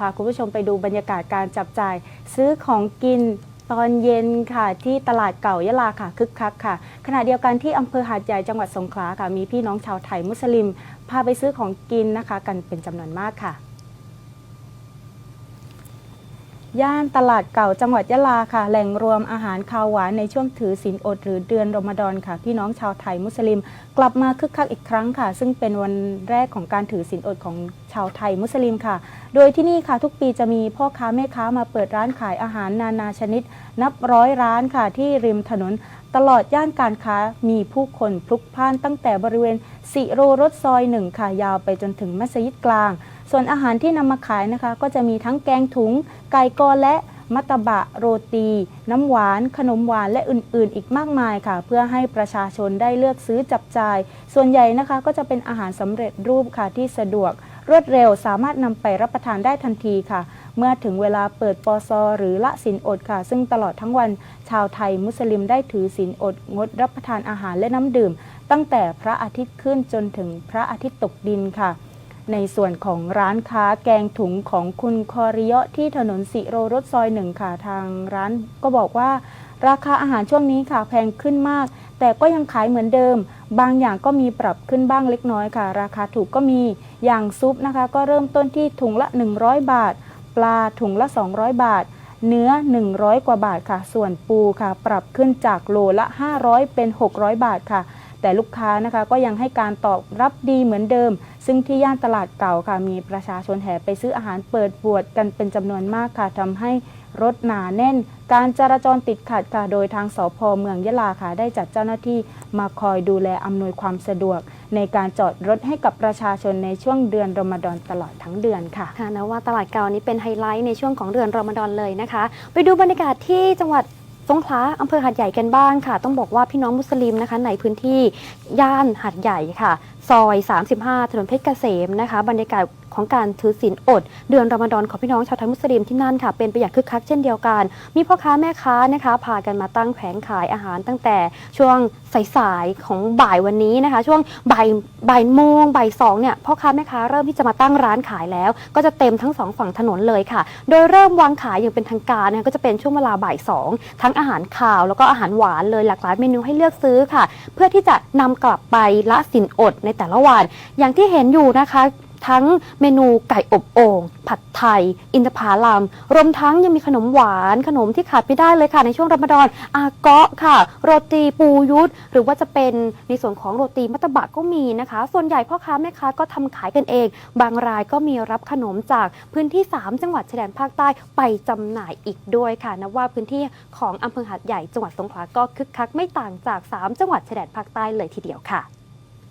พาคุณผู้ชมไปดูบรรยากาศการจับจ่าย ซื้อของกินตอนเย็นค่ะที่ตลาดเก่ายะลาค่ะคึกคักค่ะ ขณะเดียวกันที่อำเภอหาดใหญ่จังหวัดสงขลาค่ะมีพี่น้องชาวไทยมุสลิม พาไปซื้อของกินนะคะ กันเป็นจำนวนมากค่ะ ย่านตลาดเก่าจังหวัดยะลาค่ะ แหล่งรวมอาหารคาวหวานในช่วงถือศีลอดหรือเดือนรอมฎอนค่ะ พี่น้องชาวไทยมุสลิม กลับมาคึกคักอีกครั้งค่ะ ซึ่งเป็นวันแรกของการถือศีลอดของชาวไทยมุสลิมค่ะ โดยที่นี่ค่ะทุกปีจะมีพ่อค้าแม่ค้ามาเปิดร้านขายอาหารนานาชนิด นับร้อยร้านค่ะที่ริมถนนตลอดย่านการค้ามีผู้คนพลุกพล่านตั้งแต่บริเวณสิโรรถซอยหนึ่งค่ะยาวไปจนถึงมัสยิดกลาง ส่วนอาหารที่นำมาขายนะคะ ก็จะมีทั้งแกงถุง ไก่กอและมัตตบะโรตี น้ำหวาน ขนมหวานและอื่นๆ อีกมากมายค่ะ เพื่อให้ประชาชนได้เลือกซื้อจับจ่าย ส่วนใหญ่นะคะก็จะเป็นอาหารสำเร็จรูปค่ะที่สะดวก รวดเร็วสามารถนำไปรับประทานได้ทันทีค่ะ เมื่อถึงเวลาเปิดปอซอหรือละสินอดค่ะ ซึ่งตลอดทั้งวันชาวไทยมุสลิมได้ถือศีลอด งดรับประทานอาหารและน้ำดื่ม ตั้งแต่พระอาทิตย์ขึ้นจนถึงพระอาทิตย์ตกดินค่ะ ในส่วนของร้านค้าแกงถุงของคุณคอริยาะที่ถนนสิโรรถซอยหนึ่งค่ะทางร้านก็บอกว่า ราคาอาหารช่วงนี้ค่ะแพงขึ้นมาก แต่ก็ยังขายเหมือนเดิม บางอย่างก็มีปรับขึ้นบ้างเล็กน้อยค่ะ ราคาถูกก็มีอย่างซุปนะคะ ก็เริ่มต้นที่ถุงละ 100 บาท ปลาถุงละ 200 บาท เนื้อ 100 กว่าบาทค่ะ ส่วนปูค่ะ ปรับขึ้นจากโลละ 500 เป็น 600 บาทค่ะ แต่ลูกค้านะคะก็ยังให้การตอบรับดีเหมือนเดิม ซึ่งที่ย่านตลาดเก่าค่ะมีประชาชนแห่ไปซื้ออาหารเปิดบวชกันเป็นจำนวนมากค่ะทำให้รถหนาแน่น การจราจรติดขัดค่ะ โดยทางสพเมืองยะลาค่ะ ได้จัดเจ้าหน้าที่มาคอยดูแลอำนวยความสะดวก ในการจอดรถให้กับประชาชนในช่วงเดือนรอมฎอนตลอดทั้งเดือนค่ะค่ะนะว่าตลาดเก่านี้เป็นไฮไลท์ในช่วงของเดือนรอมฎอนเลยนะคะ ไปดูบรรยากาศที่จังหวัด สงขลาอำเภอหาดใหญ่กันบ้างค่ะ ต้องบอกว่าพี่น้องมุสลิมนะคะ ในพื้นที่ย่านหาดใหญ่ค่ะซอย 35 ถนนเพชรเกษมนะคะ บรรยากาศของการถือศีลอด เดือนรอมฎอนของพี่น้องชาวไทยมุสลิมที่นั่นค่ะ เป็นไปอย่างคึกคักเช่นเดียวกัน มีพ่อค้าแม่ค้านะคะ พากันมาตั้งแผงขายอาหารตั้งแต่ช่วงสายๆของบ่ายวันนี้นะคะ ช่วงบ่ายบ่ายโมงบ่ายสองเนี่ยพ่อค้าแม่ค้าเริ่มที่จะมาตั้งร้านขายแล้ว ก็จะเต็มทั้งสองฝั่งถนนเลยค่ะ โดยเริ่มวางขายอย่างเป็นทางการนะคะก็จะเป็นช่วงเวลาบ่ายสองทั้งอาหารข่าวแล้วก็อาหารหวานเลยหลากหลายเมนูให้เลือกซื้อค่ะ เพื่อที่จะนำกลับไปละสินอดในแต่ละวัน อย่างที่เห็นอยู่นะคะทั้งเมนูไก่อบโอ่งผัดไทย อินทผลัมรวมทั้งยังมีขนมหวานขนมที่ขาดไม่ได้เลยค่ะ ในช่วงรอมฎอนอาเกาะค่ะ โรตีปูยุทธหรือว่าจะเป็นในส่วนของโรตีมัตตบะก็มีนะคะ ส่วนใหญ่พ่อค้าแม่ค้าก็ทำขายกันเอง บางรายก็มีรับขนมจากพื้นที่ 3 จังหวัดชายแดนภาคใต้ไปจำหน่ายอีกด้วยค่ะนับว่าพื้นที่ของอำเภอหาดใหญ่จังหวัดสงขลาก็คึกคักไม่ต่างจาก 3 จังหวัดชายแดนภาคใต้เลยทีเดียวค่ะ